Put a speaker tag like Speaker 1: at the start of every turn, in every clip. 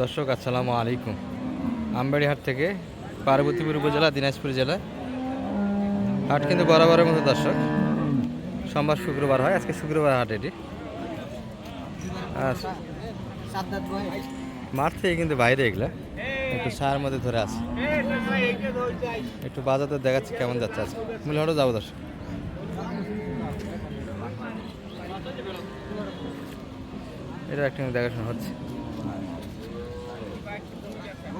Speaker 1: দর্শক, আসসালামু আলাইকুম। আমবাড়িহাট থেকে পার্বতীপুর উপজেলা, দিনাজপুর জেলা। হাট কিন্তু বরাবরের মতো দর্শক। সোমবার শুক্রবার হয়, আজকে শুক্রবার হাট এটি। মাঠ থেকে কিন্তু বাইরে এগুলা। একটু সার মধ্যে ধরে আছে। একটু বাজাতে দেখাচ্ছি, কেমন যাচ্ছে আজকে। মূল হাটও যাব দর্শক। এটা একটা দেখাশোনা হচ্ছে।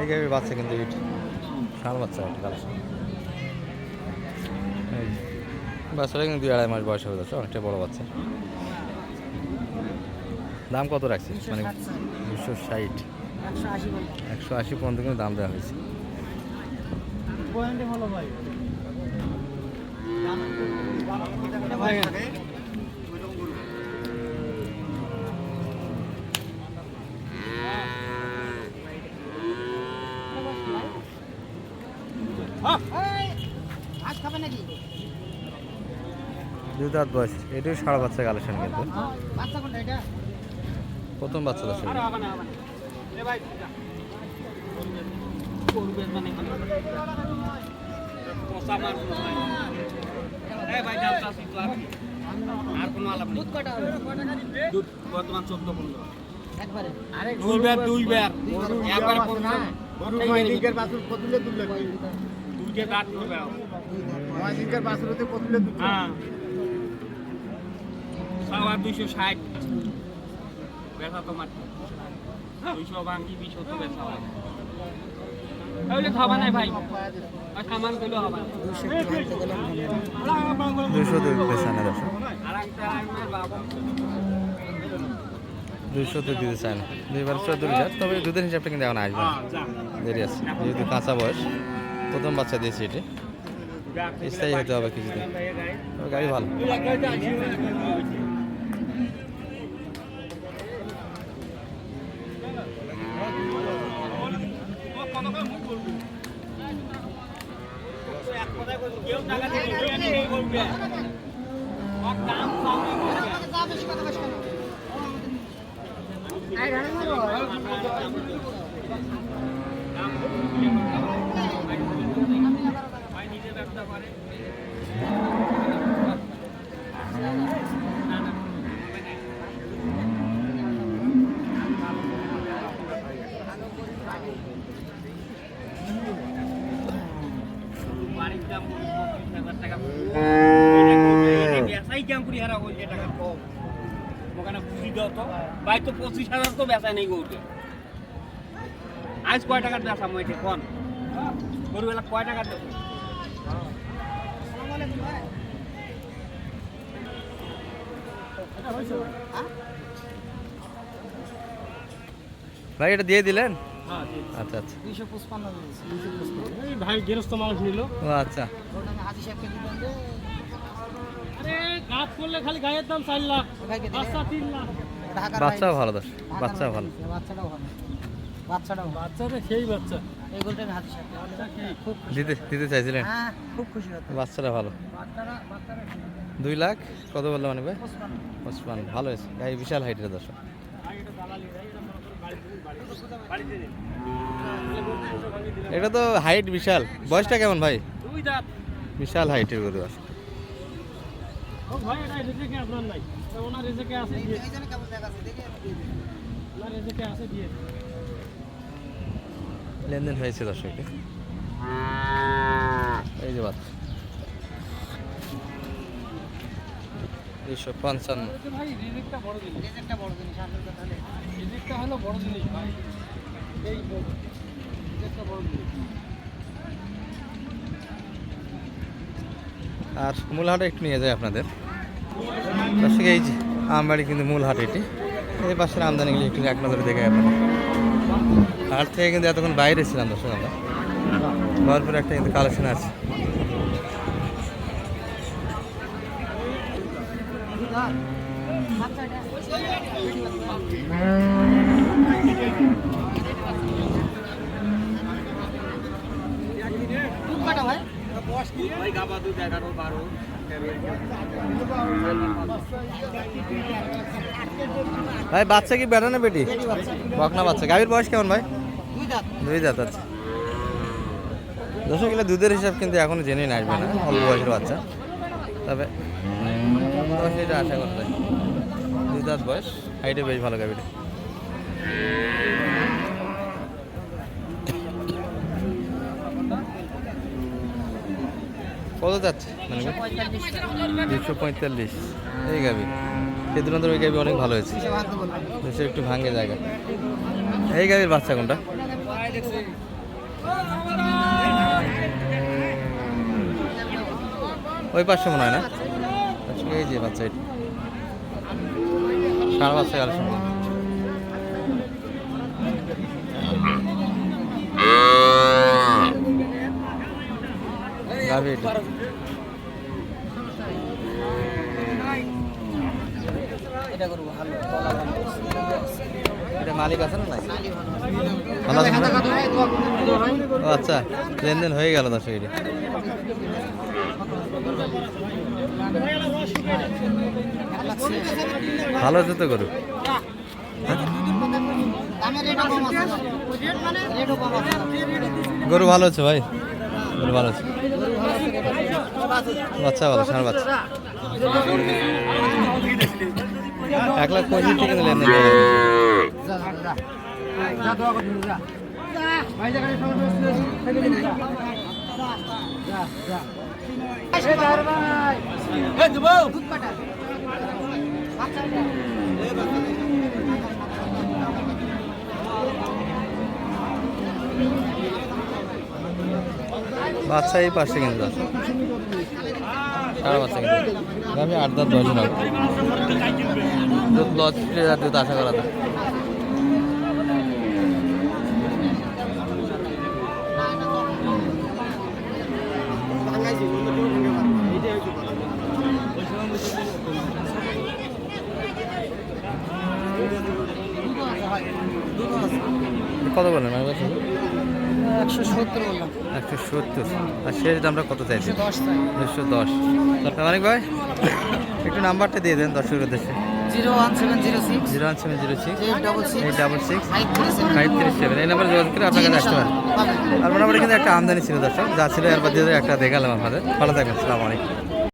Speaker 1: এই গাড়ির বাচ্চা কিন্তু ইট শাল বাচ্চা এই। বাচ্চাটা কিন্তু দুই আড়াই মাস বয়স হবে যাচ্ছে অনেকটা বড় বাচ্চা। দাম কত রাখছিস? মানে দুশো ষাট। একশো আশি পর্যন্ত। কিন্তু দাম দেওয়া হয়েছে।
Speaker 2: আজ
Speaker 1: দুই দাঁত বয়স। এটাও সাড়ে বাচ্চা কালেকশন কিন্তু।
Speaker 2: বাচ্চা কোনটা এটা?
Speaker 1: প্রথম বাচ্চা দশ
Speaker 2: দুধ কটা হবে?
Speaker 3: বর্তমান চোদ্দ পনেরো।
Speaker 2: একবারে। আরে
Speaker 3: দুই বার দুই
Speaker 2: না
Speaker 3: দুইটা দাঁত করবে নয় দিকের বাছুর হতে কতুলে হ্যাঁ। সাওয়া দুইশো ষাট। মাত্র। দুইশো ভাঙ্গি বিশো তো হয়। ভাই। সামানগুলো হবা
Speaker 1: দুশো দুই দশ দুইশো দিতে চায় না। দুইবার চোদ্দ লিটার তবে দুধের হিসাবটা কিন্তু এখন আসবে না। দেরি আছে। যেহেতু কাঁচা বয়স প্রথম বাচ্চা দিয়েছি এটি। স্থায়ী হতে হবে কিছুদিন। গাড়ি ভালো।
Speaker 2: যা বেশি কথা বেশি কেন আই রানা মারো
Speaker 3: বাড়ির দাম পঁচিশ হাজার টাকা বেচাই কেমন কুড়ি হারা হয়েছে টাকা কম ওখানে বুঝি দাও তো। ভাই তো পঁচিশ হাজার তো বেচা নেই আজ কয় টাকার বেচা মইছে কোন? গরুবেলা কয় টাকার দেবো
Speaker 1: ভাই এটা দিয়ে দিলেন? আচ্ছা আচ্ছা।
Speaker 2: দুইশো পঁচপান্ন দিয়েছি
Speaker 3: এই ভাই গেরস্ত মানুষ নিল।
Speaker 1: আচ্ছা।
Speaker 2: ওটা হাজি সাহেবকে দিলাম যে
Speaker 3: আরে গাছ করলে খালি গায়ের দাম চার লাখ বাচ্চা তিন লাখ।
Speaker 2: ঢাকার
Speaker 1: ভালো দশ
Speaker 2: ঢাকার
Speaker 1: ভালো।
Speaker 2: বাচ্চাটাও ভালো। বাচ্চাটাও
Speaker 3: বাচ্চাটা সেই বাচ্চা।
Speaker 2: হাজি খুব
Speaker 1: দিতে দিতে চাইছিলেন?
Speaker 2: হ্যাঁ খুব খুশি হতো
Speaker 1: বাচ্চাটা ভালো।
Speaker 2: বাচ্চারা বাচ্চারা
Speaker 1: দুই লাখ? কত বলল মানে ভাই? ওসমান ভালো হয়েছে। বিশাল হাইটের দর্শক। এটা তো হাইট বিশাল। বয়সটা কেমন ভাই? বিশাল হাইটের গরু আছে। লেনদেন হয়েছে দর্শকে এই যে বাচ্চা।
Speaker 3: বড় জিনিস
Speaker 1: আর মূল হাটে একটু নিয়ে যায় আপনাদের। এই যে আমবাড়ি কিন্তু মূল হাট এটি। এই পাশের আমদানিগুলি একটু এক নজরে দেখে আপনাদের হাট থেকে কিন্তু এতক্ষণ বাইরে ছিলাম দর্শক আমরা। ভরপুর একটা কিন্তু কালেকশন আছে
Speaker 2: দুধ কাটা ভাই
Speaker 3: ভাই গাবা দুধ
Speaker 1: ভাই, বাচ্চা কি বেটা না বেটি? বকনা বাচ্চা। গাভীর বয়স কেমন ভাই?
Speaker 2: দুই দাঁত
Speaker 1: আছে। দর্শক, এগুলো দুধের হিসাব কিন্তু এখনও জেনে আসবে না, অল্প বয়সের বাচ্চা। তবে দশ লিটার আশা করা যায় দুই দাঁত বয়স, হাইটে বেশ ভালো গাভীটা। কত যাচ্ছে? মানে দুশো পঁয়তাল্লিশ। এই গাবি সেদুরান্তর ওই গাবি অনেক ভালো হয়েছে। দেশে একটু ভাঙে জায়গা। এই গাবির বাচ্চা কোনটা? ওই পাশে মনে হয় না? এই যে বাচ্চা এটি। সারা বাচ্চা সঙ্গে এটা।
Speaker 2: এটা করব ভালো।
Speaker 1: এটা মালিক আছে না আছে। ও আচ্ছা লেনদেন হয়ে গেল দর্শক এটি। ভালো হচ্ছে তো গরু
Speaker 2: আছে। আছে।
Speaker 1: ভালো হচ্ছে ভাই? গরু ভালো
Speaker 2: আছে।
Speaker 1: বাচ্চা ভালো সার বাচ্চা। এক লাখ
Speaker 2: সমস্যা থেকে পাটা বাচ্চা
Speaker 1: এই পাশে কিন্তু। আমি আট দশ দশ লাখ দুধ আশা করা যায়। কত বলেন
Speaker 2: একশো সত্তর বললাম।
Speaker 1: একশো সত্তর। আর শেষ দামটা কত চাইছে?
Speaker 2: দশ
Speaker 1: দুশো। মানিক ভাই? একটু নাম্বারটা দিয়ে দেন দর্শকের উদ্দেশ্যে।
Speaker 2: Zero one seven zero six.
Speaker 1: Zero one seven zero six.
Speaker 2: Eight double six. Five three seven.
Speaker 1: এই নাম্বারে যোগাযোগ করে আপনার কাছে আসতে পারেন। আর মোটামুটি কিন্তু একটা আমদানি ছিল দর্শক। যা ছিল এরপর দিয়ে একটা দেখালাম আমাদের ভালো থাকবেন। সালাম আলাইকুম।